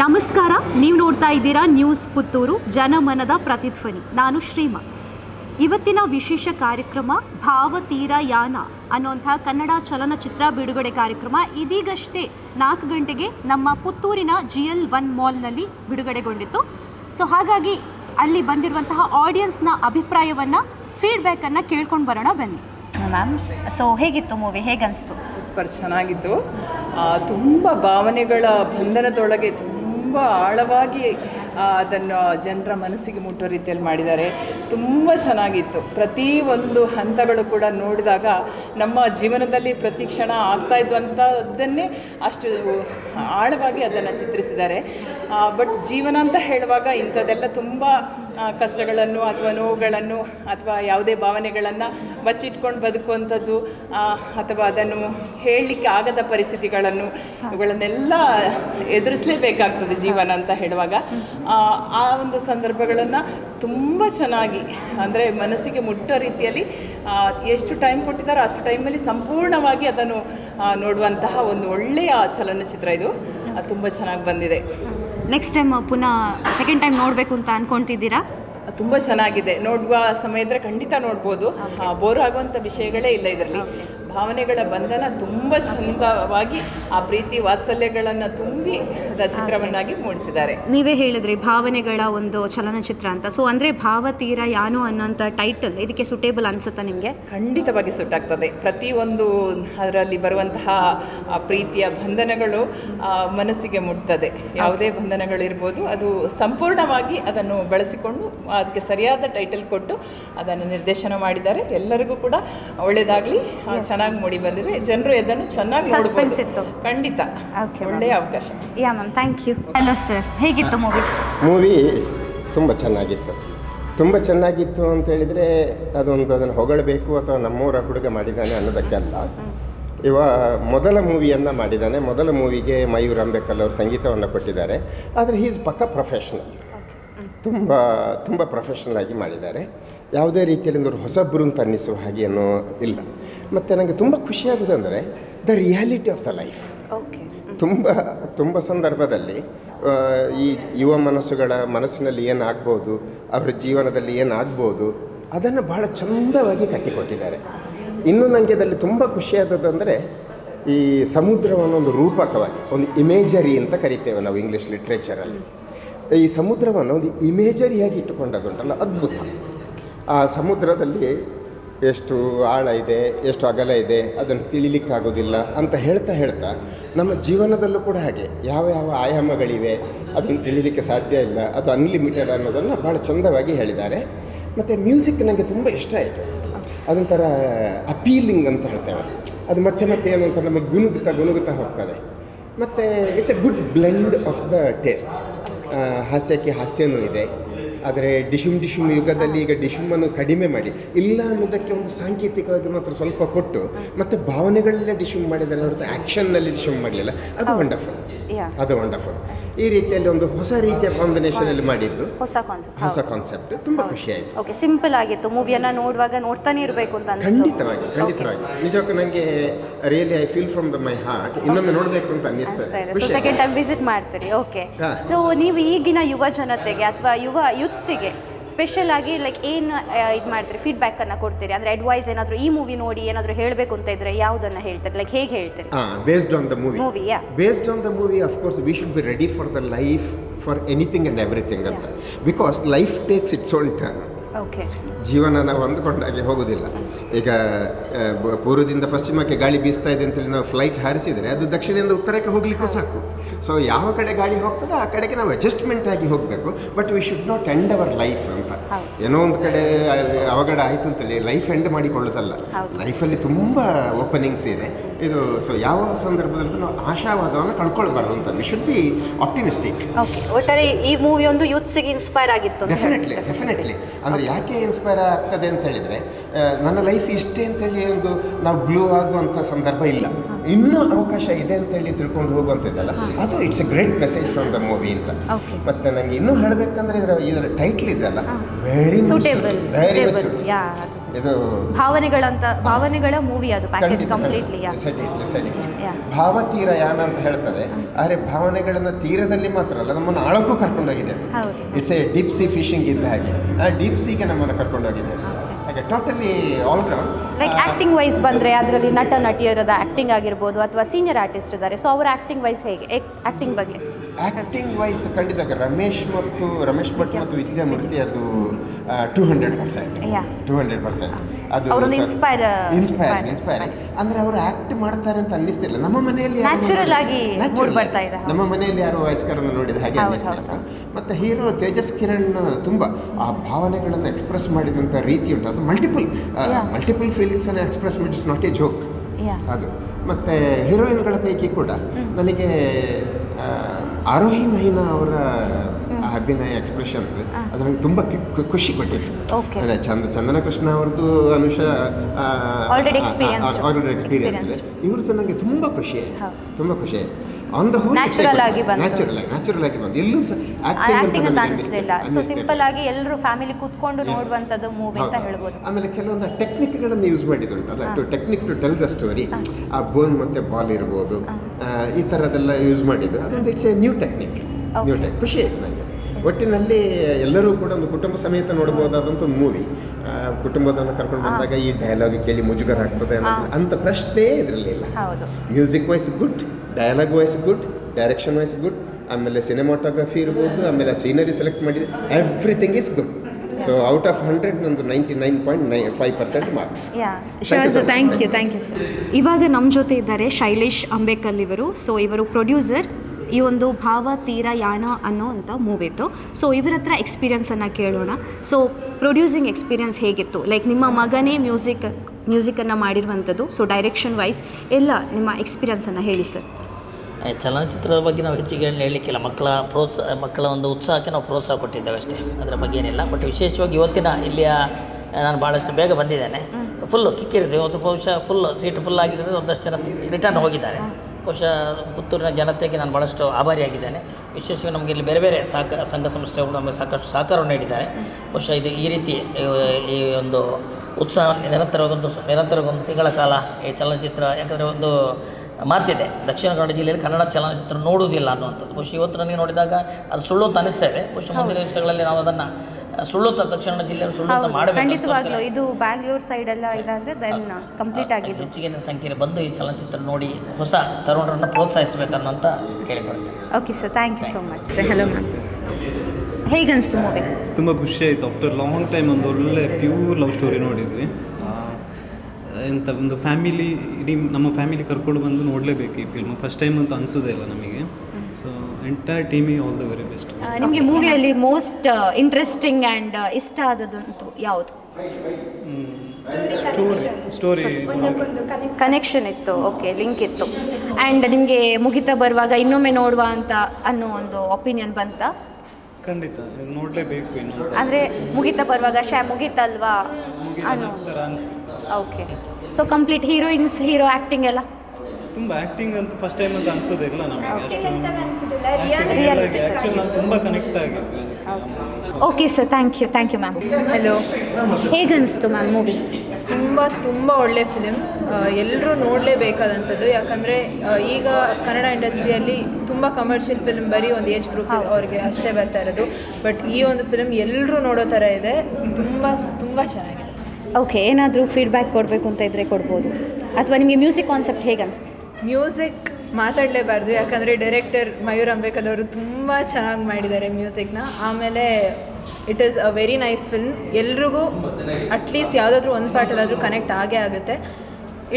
ನಮಸ್ಕಾರ ನೀವು ನೋಡ್ತಾ ಇದ್ದೀರಾ ನ್ಯೂಸ್ ಪುತ್ತೂರು ಜನಮನದ ಪ್ರತಿಧ್ವನಿ. ನಾನು ಶ್ರೀಮ. ಇವತ್ತಿನ ವಿಶೇಷ ಕಾರ್ಯಕ್ರಮ ಭಾವತೀರ ಯಾನ ಅನ್ನುವಂಥ ಕನ್ನಡ ಚಲನಚಿತ್ರ ಬಿಡುಗಡೆ ಕಾರ್ಯಕ್ರಮ ಇದೀಗಷ್ಟೇ ನಾಲ್ಕು ಗಂಟೆಗೆ ನಮ್ಮ ಪುತ್ತೂರಿನ ಜಿ ಎಲ್ ಒನ್ ಮಾಲ್ನಲ್ಲಿ ಬಿಡುಗಡೆಗೊಂಡಿತ್ತು. ಸೊ ಹಾಗಾಗಿ ಅಲ್ಲಿ ಬಂದಿರುವಂತಹ ಆಡಿಯನ್ಸ್ನ ಅಭಿಪ್ರಾಯವನ್ನು ಫೀಡ್ಬ್ಯಾಕನ್ನು ಕೇಳ್ಕೊಂಡು ಬರೋಣ ಬನ್ನಿ. ಮ್ಯಾಮ್ ಸೊ ಹೇಗಿತ್ತು ಮೂವಿ ಹೇಗನ್ನಿಸ್ತು ಸೂಪರ್ ಚೆನ್ನಾಗಿತ್ತು. ತುಂಬ ಭಾವನೆಗಳ ಬಂಧನದೊಳಗೆ ತುಂಬ ಆಳವಾಗಿ ಆ, ಅದನ್ನು ಜನರ ಮನಸ್ಸಿಗೆ ಮುಟ್ಟೋ ರೀತಿಯಲ್ಲಿ ಮಾಡಿದ್ದಾರೆ. ತುಂಬ ಚೆನ್ನಾಗಿತ್ತು. ಪ್ರತಿ ಒಂದು ಹಂತಗಳು ಕೂಡ ನೋಡಿದಾಗ ನಮ್ಮ ಜೀವನದಲ್ಲಿ ಪ್ರತಿ ಕ್ಷಣ ಆಗ್ತಾ ಇದ್ದಂಥದ್ದನ್ನೇ ಅಷ್ಟು ಆಳವಾಗಿ ಅದನ್ನು ಚಿತ್ರಿಸಿದ್ದಾರೆ. ಬಟ್ ಜೀವನ ಅಂತ ಹೇಳುವಾಗ ಇಂಥದ್ದೆಲ್ಲ ತುಂಬ ಕಷ್ಟಗಳನ್ನು ಅಥವಾ ನೋವುಗಳನ್ನು ಅಥವಾ ಯಾವುದೇ ಭಾವನೆಗಳನ್ನು ಬಚ್ಚಿಟ್ಕೊಂಡು ಬದುಕುವಂಥದ್ದು ಅಥವಾ ಅದನ್ನು ಹೇಳಲಿಕ್ಕೆ ಆಗದ ಪರಿಸ್ಥಿತಿಗಳನ್ನು ಇವುಗಳನ್ನೆಲ್ಲ ಎದುರಿಸಲೇಬೇಕಾಗ್ತದೆ ಜೀವನ ಅಂತ ಹೇಳುವಾಗ. ಆ, ಒಂದು ಸಂದರ್ಭಗಳನ್ನು ತುಂಬ ಚೆನ್ನಾಗಿ ಅಂದರೆ ಮನಸ್ಸಿಗೆ ಮುಟ್ಟೋ ರೀತಿಯಲ್ಲಿ ಎಷ್ಟು ಟೈಮ್ ಕೊಟ್ಟಿದ್ದಾರೋ ಅಷ್ಟು ಟೈಮಲ್ಲಿ ಸಂಪೂರ್ಣವಾಗಿ ಅದನ್ನು ನೋಡುವಂತಹ ಒಂದು ಒಳ್ಳೆಯ ಚಲನಚಿತ್ರ ಇದು. ತುಂಬ ಚೆನ್ನಾಗಿ ಬಂದಿದೆ. ನೆಕ್ಸ್ಟ್ ಟೈಮ್ ಪುನಃ ಸೆಕೆಂಡ್ ಟೈಮ್ ನೋಡಬೇಕು ಅಂತ ಅನ್ಕೊಂತಿದ್ದೀರಾ? ತುಂಬ ಚೆನ್ನಾಗಿದೆ. ನೋಡುವ ಸಮಯ ಇದ್ರೆ ಖಂಡಿತ ನೋಡ್ಬೋದು. ಬೋರ್ ಆಗುವಂಥ ವಿಷಯಗಳೇ ಇಲ್ಲ ಇದರಲ್ಲಿ. ಭಾವನೆಗಳ ಬಂಧನ ತುಂಬ ಸುಂದರವಾಗಿ ಆ ಪ್ರೀತಿ ವಾತ್ಸಲ್ಯಗಳನ್ನು ತುಂಬಿ ಅದ ಚಿತ್ರವನ್ನಾಗಿ ಮೂಡಿಸಿದ್ದಾರೆ. ನೀವೇ ಹೇಳಿದ್ರಿ ಭಾವನೆಗಳ ಒಂದು ಚಲನಚಿತ್ರ ಅಂತ. ಸೊ ಅಂದರೆ ಭಾವತೀರ ಯಾನು ಅನ್ನೋಂಥ ಟೈಟಲ್ ಇದಕ್ಕೆ ಸುಟೇಬಲ್ ಅನ್ಸುತ್ತಾ ನಿಮಗೆ? ಖಂಡಿತವಾಗಿ ಸುಟ್ಟಾಗ್ತದೆ ಪ್ರತಿಯೊಂದು ಅದರಲ್ಲಿ ಬರುವಂತಹ ಪ್ರೀತಿಯ ಬಂಧನಗಳು ಮನಸ್ಸಿಗೆ ಮುಟ್ತದೆ. ಯಾವುದೇ ಬಂಧನಗಳಿರ್ಬೋದು ಅದು ಸಂಪೂರ್ಣವಾಗಿ ಅದನ್ನು ಬಳಸಿಕೊಂಡು ಅದಕ್ಕೆ ಸರಿಯಾದ ಟೈಟಲ್ ಕೊಟ್ಟು ಅದನ್ನು ನಿರ್ದೇಶನ ಮಾಡಿದ್ದಾರೆ. ಎಲ್ಲರಿಗೂ ಕೂಡ ಒಳ್ಳೆಯದಾಗಲಿ ಚೆನ್ನಾಗಿ ಮೂಡಿ ಬಂದಿದೆ. ಜನರು ಇದನ್ನು ಚೆನ್ನಾಗಿ ಸಸ್ಪೆನ್ಸ್ ಇತ್ತು. ಖಂಡಿತ. ಓಕೆ ಒಳ್ಳೆಯ ಅವಕಾಶ. Yeah ma'am thank you hello sir ಹೇಗಿತ್ತು ಮೂವಿ ಮೂವಿ ತುಂಬ ಚೆನ್ನಾಗಿತ್ತು. ತುಂಬ ಚೆನ್ನಾಗಿತ್ತು ಅಂತ ಹೇಳಿದರೆ ಅದೊಂದು ಅದನ್ನು ಹೊಗಳಬೇಕು ಅಥವಾ ನಮ್ಮೂರ ಹುಡುಗ ಮಾಡಿದ್ದಾನೆ ಅನ್ನೋದಕ್ಕೆ ಅಲ್ಲ. ಇವ ಮೊದಲ ಮೂವಿಯನ್ನು ಮಾಡಿದ್ದಾನೆ ಮೊದಲ ಮೂವಿಗೆ ಮಯೂರ್ ಅಂಬೇಕಲ್ ಅವರು ಸಂಗೀತವನ್ನು ಕೊಟ್ಟಿದ್ದಾರೆ. ಆದರೆ ಹೀಸ್ ಪಕ್ಕ ಪ್ರೊಫೆಷ್ನಲ್ ತುಂಬ ತುಂಬ ಪ್ರೊಫೆಷ್ನಲ್ ಆಗಿ ಮಾಡಿದ್ದಾರೆ. ಯಾವುದೇ ರೀತಿಯಲ್ಲಿ ಅವರು ಹೊಸಬ್ರು ಅಂತ ಅನ್ನಿಸುವ ಹಾಗೇನೂ ಇಲ್ಲ. ಮತ್ತು ನನಗೆ ತುಂಬ ಖುಷಿಯಾಗೋದಂದರೆ the reality of the life ತುಂಬ ತುಂಬ ಸಂದರ್ಭದಲ್ಲಿ ಈ ಯುವ ಮನಸ್ಸುಗಳ ಮನಸ್ಸಿನಲ್ಲಿ ಏನಾಗ್ಬೋದು ಅವರ ಜೀವನದಲ್ಲಿ ಏನಾಗ್ಬೋದು ಅದನ್ನು ಬಹಳ ಚಂದವಾಗಿ ಕಟ್ಟಿಕೊಟ್ಟಿದ್ದಾರೆ. ಇನ್ನು ನನಗೆ ಅದರಲ್ಲಿ ತುಂಬ ಖುಷಿಯಾದದ್ದು ಈ ಸಮುದ್ರವನ್ನು ಒಂದು ರೂಪಕವಾಗಿ ಒಂದು ಇಮೇಜರಿ ಅಂತ ಕರಿತೇವೆ ನಾವು ಇಂಗ್ಲೀಷ್ ಲಿಟ್ರೇಚರಲ್ಲಿ ಈ ಸಮುದ್ರವನ್ನು ಒಂದು ಇಮೇಜರಿಯಾಗಿ ಇಟ್ಟುಕೊಂಡದುಂಟಲ್ಲ ಅದ್ಭುತ. ಆ ಸಮುದ್ರದಲ್ಲಿ ಎಷ್ಟು ಆಳ ಇದೆ, ಎಷ್ಟು ಅಗಲ ಇದೆ, ಅದನ್ನು ತಿಳಿಲಿಕ್ಕಾಗೋದಿಲ್ಲ ಅಂತ ಹೇಳ್ತಾ ಹೇಳ್ತಾ ನಮ್ಮ ಜೀವನದಲ್ಲೂ ಕೂಡ ಹಾಗೆ. ಯಾವ ಯಾವ ಆಯಾಮಗಳಿವೆ, ಅದನ್ನು ತಿಳಿಲಿಕ್ಕೆ ಸಾಧ್ಯ ಇಲ್ಲ. ಅದು ಅನ್ಲಿಮಿಟೆಡ್ ಅನ್ನೋದನ್ನು ಭಾಳ ಚಂದವಾಗಿ ಹೇಳಿದ್ದಾರೆ. ಮತ್ತು ಮ್ಯೂಸಿಕ್ ನನಗೆ ತುಂಬ ಇಷ್ಟ ಆಯಿತು. ಅದೊಂಥರ ಅಪೀಲಿಂಗ್ ಅಂತ ಹೇಳ್ತೇವೆ. ಅದು ಮತ್ತೆ ಮತ್ತೆ ಏನಂತ ನಮಗೆ ಗುನುಗುತ್ತಾ ಗುನುಗುತ್ತಾ ಹೋಗ್ತದೆ. ಮತ್ತು it's a good blend of the tastes ಹಾಸ್ಯಕ್ಕೆ ಹಾಸ್ಯನೂ ಇದೆ. ಆದರೆ ಡಿಶುಮ್ ಡಿಶುಮ್ ಯುಗದಲ್ಲಿ ಈಗ ಡಿಶುಮನ್ನು ಕಡಿಮೆ ಮಾಡಿ. ಇಲ್ಲ ಅನ್ನೋದಕ್ಕೆ ಒಂದು ಸಾಂಕೇತಿಕವಾಗಿ ಮಾತ್ರ ಸ್ವಲ್ಪ ಕೊಟ್ಟು ಮತ್ತು ಭಾವನೆಗಳಲ್ಲೇ ಡಿಶುಮ್ ಮಾಡಿದ್ದಾರೆ ಹೊರತು ಆ್ಯಕ್ಷನ್ನಲ್ಲಿ ಡಿಶುಮ್ ಮಾಡಲಿಲ್ಲ. ಅದು ವಂಡರ್ಫುಲ್. ಅದು ವಂಡರ್ಫುಲ್ ಈ ರೀತಿಯಲ್ಲಿ ಒಂದು ಹೊಸ ರೀತಿಯ ಕಾಂಬಿನೇಷನ್ ಅಲ್ಲಿ ಮಾಡಿದ್ದು. ಹೊಸ ಕಾನ್ಸೆಪ್ಟ್ ಹೊಸ ಕಾನ್ಸೆಪ್ಟ್ ತುಂಬಾ ಖುಷಿ ಆಯ್ತು. ಓಕೆ ಸಿಂಪಲ್ ಆಗಿತ್ತು. ಮೂವಿಯನ್ನ ನೋಡುವಾಗ ನೋಡ್ತಾನೆ ಇರಬೇಕು ಅಂತ. ಖಂಡಿತವಾಗಿ. ಖಂಡಿತವಾಗಿ. ನಿಜಕ್ಕೂ ನನಗೆ really I feel from the my heart ಇನ್ನೊಮ್ಮೆ ನೋಡಬೇಕು ಅಂತ ಅನ್ನಿಸ್ತದೆ. ಸೆಕೆಂಡ್ ಟೈಮ್ ವಿಸಿಟ್ ಮಾಡ್ತೀರಿ. ಓಕೆ. ಸೊ ನೀವು ಈಗಿನ ಯುವ ಜನತೆಗೆ ಅಥವಾ ಯುವ ಯೂತ್ಸಿಗೆ ಸ್ಪೆಷಲ್ ಆಗಿ ಲೈಕ್ ಏನು ಇದು ಮಾಡ್ತೀರಿ? ಫೀಡ್ಬ್ಯಾಕ್ ಅನ್ನ ಕೊಡ್ತೀರಿ? ಅಂದ್ರೆ ಅಡ್ವೈಸ್ ಏನಾದರೂ ಈ ಮೂವಿ ನೋಡಿ ಏನಾದರೂ ಹೇಳಬೇಕು ಅಂತ ಇದ್ರೆ ಯಾವುದನ್ನ ಹೇಳ್ತಾರೆ? ಲೈಕ್ ಹೇಗೆ ಹೇಳ್ತೀರಿ? Based on the movie movie yeah based on the movie of course we should be ready for the life for anything and everything ಅಂತ. Because life takes its own turn okay ಜೀವನ ನಾವು ಹಾಗೆ ಹೋಗೋದಿಲ್ಲ. ಈಗ ಪೂರ್ವದಿಂದ ಪಶ್ಚಿಮಕ್ಕೆ ಗಾಳಿ ಬೀಸ್ತಾ ಇದೆ ಅಂತೇಳಿ ನಾವು ಫ್ಲೈಟ್ ಹಾರಿಸಿದರೆ ಅದು ದಕ್ಷಿಣದಿಂದ ಉತ್ತರಕ್ಕೆ ಹೋಗ್ಲಿಕ್ಕೂ ಸಾಕು. ಸೊ ಯಾವ ಕಡೆ ಗಾಳಿ ಹೋಗ್ತದೆ ಆ ಕಡೆಗೆ ನಾವು ಅಡ್ಜಸ್ಟ್ಮೆಂಟ್ ಆಗಿ ಹೋಗಬೇಕು. But we should not end our life ಅಂತ. ಏನೋ ಒಂದು ಕಡೆ ಅವಘಡ ಆಯಿತು ಅಂತೇಳಿ ಲೈಫ್ ಎಂಡ್ ಮಾಡಿಕೊಳ್ಳೋದಲ್ಲ ಲೈಫಲ್ಲಿ ತುಂಬ ಓಪನಿಂಗ್ಸ್ ಇದೆ. ಇದು ಸೊ ಯಾವ ಸಂದರ್ಭದಲ್ಲೂ ನಾವು ಆಶಾವಾದವನ್ನು ಕಳ್ಕೊಳ್ಬಾರ್ದು ಅಂತ. We should be optimistic okay ಒಟ್ಟಾರೆ ಈ ಮೂವಿ ಒಂದು ಯೂತ್ಸಿಗೆ ಇನ್ಸ್ಪೈರ್ ಆಗಿತ್ತು ಡೆಫಿನೆಟ್ಲಿ? ಡೆಫಿನೆಟ್ಲಿ ಅಂದರೆ ಯಾಕೆ ಇನ್ಸ್ಪೈರ್ ಆಗ್ತದೆ ಅಂತ ಹೇಳಿದರೆ ನನ್ನ ಲೈಫ್ ಇಷ್ಟೇ ಅಂತೇಳಿ ಒಂದು ನಾವು ಬ್ಲೂ ಆಗುವಂಥ ಸಂದರ್ಭ ಇಲ್ಲ. ಇನ್ನೂ ಅವಕಾಶ ಇದೆ ಅಂತ ಹೇಳಿ ತಿಳ್ಕೊಂಡು ಹೋಗುವಂಥದ್ದಲ್ಲ. ಅದು it's a great message from the movie ಅಂತ. ಮತ್ತೆ ನನಗೆ ಇನ್ನೂ ಹೇಳಬೇಕಂದ್ರೆ ಇದರ ಇದರ ಟೈಟ್ಲ್ ಇದೆಯಲ್ಲ ವೆರಿ ವೆರಿ ಮಚ್. ಇದು ಭಾವನೆಗಳಂತ ಭಾವನೆಗಳ ಮೂವಿ ಅದು ಪ್ಯಾಕೇಜ್ ಕಂಪ್ಲೀಟ್ಲಿ Yeah. ಭಾವತೀರ ಯಾನ ಅಂತ ಹೇಳ್ತದೆ. ಆದರೆ ಭಾವನೆಗಳನ್ನ ತೀರದಲ್ಲಿ ಮಾತ್ರ ಅಲ್ಲ ನಮ್ಮನ್ನು ಆಳಕ್ಕೂ ಕರ್ಕೊಂಡೋಗಿದೆ ಅದು. It's a deep sea fishing ಇದ್ದ ಹಾಗೆ. ಆ ಡೀಪ್ ಸಿಗೆ ನಮ್ಮನ್ನು ಕರ್ಕೊಂಡೋಗಿದೆ ಅದು. ಹಾಗೆ ಟೋಟಲಿ ಲೈಕ್ ಆ್ಯಕ್ಟಿಂಗ್ ವೈಸ್ ಬಂದರೆ ಅದರಲ್ಲಿ ನಟ ನಟಿಯರದ ಆಕ್ಟಿಂಗ್ ಆಗಿರ್ಬೋದು ಅಥವಾ ಸೀನಿಯರ್ ಆರ್ಟಿಸ್ಟ್ ಇದ್ದಾರೆ. ಸೊ ಅವರ ಆಕ್ಟಿಂಗ್ ವೈಸ್ ಹೇಗೆ? ಆಕ್ಟಿಂಗ್ ಬಗ್ಗೆ. ಆ್ಯಕ್ಟಿಂಗ್ ವೈಸ್ ಖಂಡಿತ ರಮೇಶ್ ಮತ್ತು ರಮೇಶ್ ಭಟ್ ಮತ್ತು ವಿದ್ಯಾಮೂರ್ತಿ ಅದು two hundred percent. Two hundred percent ಅದು ಇನ್ಸ್ಪೈರ್. ಇನ್ಸ್ಪೈರ್ ಅಂದರೆ ಅವರು ಆ್ಯಕ್ಟ್ ಮಾಡ್ತಾರೆ ಅಂತ ಅನ್ನಿಸ್ತಿಲ್ಲ. ನಮ್ಮ ಮನೆಯಲ್ಲಿ ನಮ್ಮ ಮನೆಯಲ್ಲಿ ಯಾರು ವಯಸ್ಕರನ್ನು ನೋಡಿದ ಹಾಗೆ ಅನ್ನಿಸ್ತಿಲ್ಲ. ಅನ್ನಿಸ್ತಾ ಮತ್ತು ಹೀರೋ ತೇಜಸ್ ಕಿರಣ್ ತುಂಬ ಆ ಭಾವನೆಗಳನ್ನು ಎಕ್ಸ್ಪ್ರೆಸ್ ಮಾಡಿದಂಥ ರೀತಿ ಉಂಟು. ಅದು ಮಲ್ಟಿಪಲ್ ಮಲ್ಟಿಪಲ್ ಮಲ್ಟಿಪಲ್ ಫೀಲಿಂಗ್ಸನ್ನು ಎಕ್ಸ್ಪ್ರೆಸ್ ಮಾಡಿಸ್ ನಾಟ್ ಎ ಜೋಕ್. ಅದು. ಮತ್ತು ಹೀರೋಯಿನ್ಗಳ ಪೈಕಿ ಕೂಡ ನನಗೆ ಆರೋಹಿ ನೈನಾ ಅವರ ಅಭಿನಯ ಎಕ್ಸ್ಪ್ರೆಷನ್ಸ್ ಅದು ನನಗೆ ತುಂಬ ಖುಷಿ ಕೊಟ್ಟಿತ್ತು. ಅಂದರೆ ಚಂದ ಚಂದನ ಕೃಷ್ಣ ಅವ್ರದ್ದು ಅನುಷ ಆಲ್ರೆಡಿ ಎಕ್ಸ್ಪೀರಿಯನ್ಸ್ ಇದೆ ಇವ್ರದ್ದು ನನಗೆ ತುಂಬ ಖುಷಿ ಆಯಿತು. ತುಂಬ ಖುಷಿ ಆಯಿತು. ಆನ್ ದ ಹೋಲ್ Natural ಆಗಿ ಬಂತು. ನ್ಯಾಚುರಲ್ ಆಗಿ ನ್ಯಾಚುರಲ್ ಆಗಿ ಬಂತು. ಎಲ್ಲೂ ಅಂತ ನನಗೆ ಅನಿಸ್ಲಿಲ್ಲ ಸೊ ಸಿಂಪಲ್ ಆಗಿ ಎಲ್ಲರೂ ಫ್ಯಾಮಿಲಿ ಕೂತ್ಕೊಂಡು. ನೋಡುವಂಥದ್ದು ಮೂವಿ ಅಂತ. ಹೇಳ್ಬೋದು. ಆಮೇಲೆ ಕೆಲವೊಂದು ಟೆಕ್ನಿಕ್ಗಳನ್ನು use ಮಾಡಿದ್ರುಂಟಲ್ಲ to technique to tell the story ಆ ಬೋನ್ ಮತ್ತೆ ಬಾಲ್ ಇರ್ಬೋದು. ಈ ಥರದೆಲ್ಲ ಯೂಸ್ ಮಾಡಿದ್ದು. ಅದೊಂದು it's a new technique new tech ಖುಷಿ ಆಯ್ತು ನನಗೆ ಒಟ್ಟಿನಲ್ಲಿ ಎಲ್ಲರೂ ಕೂಡ ಒಂದು ಕುಟುಂಬ ಸಮೇತ ನೋಡ್ಬೋದಾದಂಥ ಒಂದು ಮೂವಿ ಕುಟುಂಬದನ್ನು ಕರ್ಕೊಂಡು ಬಂದಾಗ ಈ ಡೈಲಾಗ್ ಕೇಳಿ ಮುಜುಗರ ಆಗ್ತದೆ ಅಂತ ಪ್ರಶ್ನೆ ಇದರಲ್ಲಿಲ್ಲ. ಇಲ್ಲ music wise good dialogue wise good direction wise good ಆಮೇಲೆ ಸಿನಿಮಾಟೋಗ್ರಫಿ ಇರ್ಬೋದು ಆಮೇಲೆ ಸೀನರಿ ಸೆಲೆಕ್ಟ್ ಮಾಡಿದ everything is good so out of hundred ನಂದು ninety nine point nine five percent marks thank you thank you sir ಇವಾಗ ನಮ್ಮ ಜೊತೆ ಇದ್ದಾರೆ ಶೈಲೇಶ್ ಅಂಬೇಕಲ್ ಇವರು. ಸೊ ಇವರು ಪ್ರೊಡ್ಯೂಸರ್ ಈ ಒಂದು ಭಾವ ತೀರ ಯಾಣ ಅನ್ನೋ ಅಂತ ಮೂವಿತ್ತು ಸೊ ಇವರ ಹತ್ರ ಎಕ್ಸ್ಪೀರಿಯನ್ಸನ್ನು ಕೇಳೋಣ. ಸೊ ಪ್ರೊಡ್ಯೂಸಿಂಗ್ ಎಕ್ಸ್ಪೀರಿಯನ್ಸ್ ಹೇಗಿತ್ತು? ಲೈಕ್ ನಿಮ್ಮ ಮಗನೇ ಮ್ಯೂಸಿಕ್ ಮ್ಯೂಸಿಕನ್ನು ಮಾಡಿರುವಂಥದ್ದು. ಸೊ ಡೈರೆಕ್ಷನ್ ವೈಸ್ ಎಲ್ಲ ನಿಮ್ಮ ಎಕ್ಸ್ಪೀರಿಯನ್ಸನ್ನು ಹೇಳಿ ಸರ್ ಚಲನಚಿತ್ರದ ಬಗ್ಗೆ ನಾವು ಹೆಚ್ಚಿಗೆ ಏನು ಹೇಳಲಿಕ್ಕಿಲ್ಲ. ಮಕ್ಕಳ ಪ್ರೋತ್ಸಾಹ ಮಕ್ಕಳ ಒಂದು ಉತ್ಸಾಹಕ್ಕೆ ನಾವು ಪ್ರೋತ್ಸಾಹ ಕೊಟ್ಟಿದ್ದೇವೆ ಅಷ್ಟೇ. ಅದರ ಬಗ್ಗೆ ಏನಿಲ್ಲ. ಬಟ್ ವಿಶೇಷವಾಗಿ ಇವತ್ತಿನ ಇಲ್ಲಿಯ ನಾನು ಭಾಳಷ್ಟು ಬೇಗ ಬಂದಿದ್ದೇನೆ. ಫುಲ್ಲು ಕಿಕ್ಕಿರಿದೆ. ಇವತ್ತು ಬಹುಶಃ ಫುಲ್ ಸೀಟ್ ಫುಲ್ ಆಗಿದೆ ಒಂದಷ್ಟು ಜನ ರಿಟರ್ನ್ ಹೋಗಿದ್ದಾರೆ. ಬಹುಶಃ ಪುತ್ತೂರಿನ ಜನತೆಗೆ ನಾನು ಭಾಳಷ್ಟು ಆಭಾರಿಯಾಗಿದ್ದೇನೆ ವಿಶೇಷವಾಗಿ ನಮಗೆ ಇಲ್ಲಿ ಬೇರೆ ಬೇರೆ ಸಾಕ ಸಂಘ ಸಂಸ್ಥೆಗಳು ನಮಗೆ ಸಾಕಷ್ಟು ಸಹಕಾರವನ್ನು ನೀಡಿದ್ದಾರೆ. ಬಹುಶಃ ಇದು ಈ ರೀತಿ ಈ- ಒಂದು ಉತ್ಸಾಹ ನಿರಂತರವಾಗೊಂದು ನಿರಂತರವಾಗೊಂದು ತಿಂಗಳ ಕಾಲ ಈ ಚಲನಚಿತ್ರ ಯಾಕಂದರೆ ಒಂದು ಮಾತಿದೆ ದಕ್ಷಿಣ ಕನ್ನಡ ಜಿಲ್ಲೆಯಲ್ಲಿ ಕನ್ನಡ ಚಲನಚಿತ್ರ ನೋಡುವುದಿಲ್ಲ ಅನ್ನುವಂಥದ್ದು. ಬಹುಶಃ ಇವತ್ತು ನನಗೆ ನೋಡಿದಾಗ ಅದು ಸುಳ್ಳು ಅಂತ ಅನಿಸ್ತಾ ಇದೆ. ಬಹುಶಃ ಮುಂದಿನ ದಿವಸಗಳಲ್ಲಿ ನಾವು ಅದನ್ನು ಸುಳ್ಳು ತಕ್ಷಣ ಜಿಲ್ಲೆ ಸುಳ್ಳುತ್ತ ಜಿಲ್ಲೆಯಲ್ಲಿ ಸುಳ್ಳು ಅಂತ ಖಂಡಿತವಾಗ್ಲೂ. ಮಾಡಬೇಕು ಇದು ಬ್ಯಾಂಗ್ಳೂರ್ ಸೈಡ್ ಎಲ್ಲ ಇದಾದ್ರೆ ದೆನ್ ಕಂಪ್ಲೀಟ್ ಆಗಿದೆ. ಹೆಚ್ಚಿಗೆನ ಸಂಖ್ಯೆಯಲ್ಲಿ ಬಂದು ಈ ಚಲನಚಿತ್ರ ನೋಡಿ ಹೊಸ ತರುಣರನ್ನು ಪ್ರೋತ್ಸಾಹಿಸಬೇಕನ್ನೋಂತ ಕೇಳಿಕೊಳ್ತೇನೆ. Okay sir thank you so much hello ma'am ಹೇಗೆ ಅನಿಸ್ತು ಮೂವಿ ತುಂಬ ಖುಷಿ ಆಯಿತು. ಆಫ್ಟರ್ ಲಾಂಗ್ ಟೈಮ್ ಒಂದು ಒಳ್ಳೆ ಪ್ಯೂರ್ ಲವ್ ಸ್ಟೋರಿ ನೋಡಿದ್ವಿ. ಆ, ಎಂಥ ಒಂದು ಫ್ಯಾಮಿಲಿ ಇಡೀ ನಮ್ಮ ಫ್ಯಾಮಿಲಿ ಕರ್ಕೊಂಡು ಬಂದು ನೋಡಲೇಬೇಕು ಈ ಫಿಲ್ಮ್ ಫಸ್ಟ್ ಟೈಮ್ ಅಂತ ಅನಿಸೋದೇ ಇಲ್ಲ ನಮಗೆ. ಸೊ ಎಂಟೈರ್ ಟೀಮಿಗೆ ಆಲ್ ದ ವೆರಿ ಬೆಸ್ಟ್ ನಿಮಗೆ ಮೂವಿಯಲ್ಲಿ ಮೋಸ್ಟ್ ಇಂಟ್ರೆಸ್ಟಿಂಗ್ ಆ್ಯಂಡ್ ಇಷ್ಟ ಆದದಂತೂ ಯಾವುದು? ಸ್ಟೋರಿ ಕನೆಕ್ಷನ್ ಇತ್ತು ಓಕೆ ಲಿಂಕ್ ಇತ್ತು. ಆ್ಯಂಡ್ ನಿಮಗೆ ಮುಗಿತಾ ಬರುವಾಗ ಇನ್ನೊಮ್ಮೆ ನೋಡುವ ಅಂತ ಅನ್ನೋ ಒಂದು ಒಪಿನಿಯನ್ ಬಂತ? ಖಂಡಿತ ನೋಡಲೇಬೇಕು ಅಂದರೆ ಮುಗಿತಾ ಬರುವಾಗ ಶ್ಯಾ ಮುಗೀತಲ್ವಾ ಅನ್ನೋ okay so complete heroines hero acting ಎಲ್ಲ? ತುಂಬ ಆಕ್ಟಿಂಗ್ ಅಂತ ಫಸ್ಟ್ ಟೈಮ್ ಅಂತ ಅನ್ಸೋದಿಲ್ಲ? ನಮಗೆ ತುಂಬ connect ಆಗಿದ್ವಿ okay sir thank you thank you ma'am hello ಹೇಗೆ ಅನಿಸ್ತು ಮ್ಯಾಮ್ ಮೂವಿ ತುಂಬ ತುಂಬ ಒಳ್ಳೆ ಫಿಲಿಮ್ ಎಲ್ಲರೂ ನೋಡಲೇಬೇಕಾದಂಥದ್ದು. ಯಾಕಂದರೆ ಈಗ ಕನ್ನಡ ಇಂಡಸ್ಟ್ರಿಯಲ್ಲಿ ತುಂಬ ಕಮರ್ಷಿಯಲ್ ಫಿಲ್ಮ್ ಬರೀ ಒಂದು ಏಜ್ ಗ್ರೂಪ್ ಅವ್ರಿಗೆ ಅಷ್ಟೇ ಬರ್ತಾ ಇರೋದು. ಬಟ್ ಈ ಒಂದು ಫಿಲ್ಮ್ ಎಲ್ಲರೂ ನೋಡೋ ಥರ ಇದೆ. ತುಂಬ ತುಂಬ ಚೆನ್ನಾಗಿದೆ. ಓಕೆ ಏನಾದರೂ ಫೀಡ್ಬ್ಯಾಕ್ ಕೊಡಬೇಕು ಅಂತ ಇದ್ದರೆ ಕೊಡ್ಬೋದು. ಅಥವಾ ನಿಮಗೆ ಮ್ಯೂಸಿಕ್ ಕಾನ್ಸೆಪ್ಟ್ ಹೇಗೆ ಅನಿಸ್ತು? ಮ್ಯೂಸಿಕ್ ಮಾತಾಡಲೇಬಾರ್ದು, ಯಾಕಂದರೆ ಡೈರೆಕ್ಟರ್ ಮಯೂರ್ ಅಂಬೇಕಲ್ ಅವರು ತುಂಬ ಚೆನ್ನಾಗಿ ಮಾಡಿದ್ದಾರೆ ಮ್ಯೂಸಿಕ್ನ ಆಮೇಲೆ it is a very nice film ಎಲ್ರಿಗೂ ಅಟ್ಲೀಸ್ಟ್ ಯಾವುದಾದ್ರೂ ಒಂದು ಪಾರ್ಟಲ್ಲಾದರೂ ಕನೆಕ್ಟ್ ಆಗೇ ಆಗುತ್ತೆ.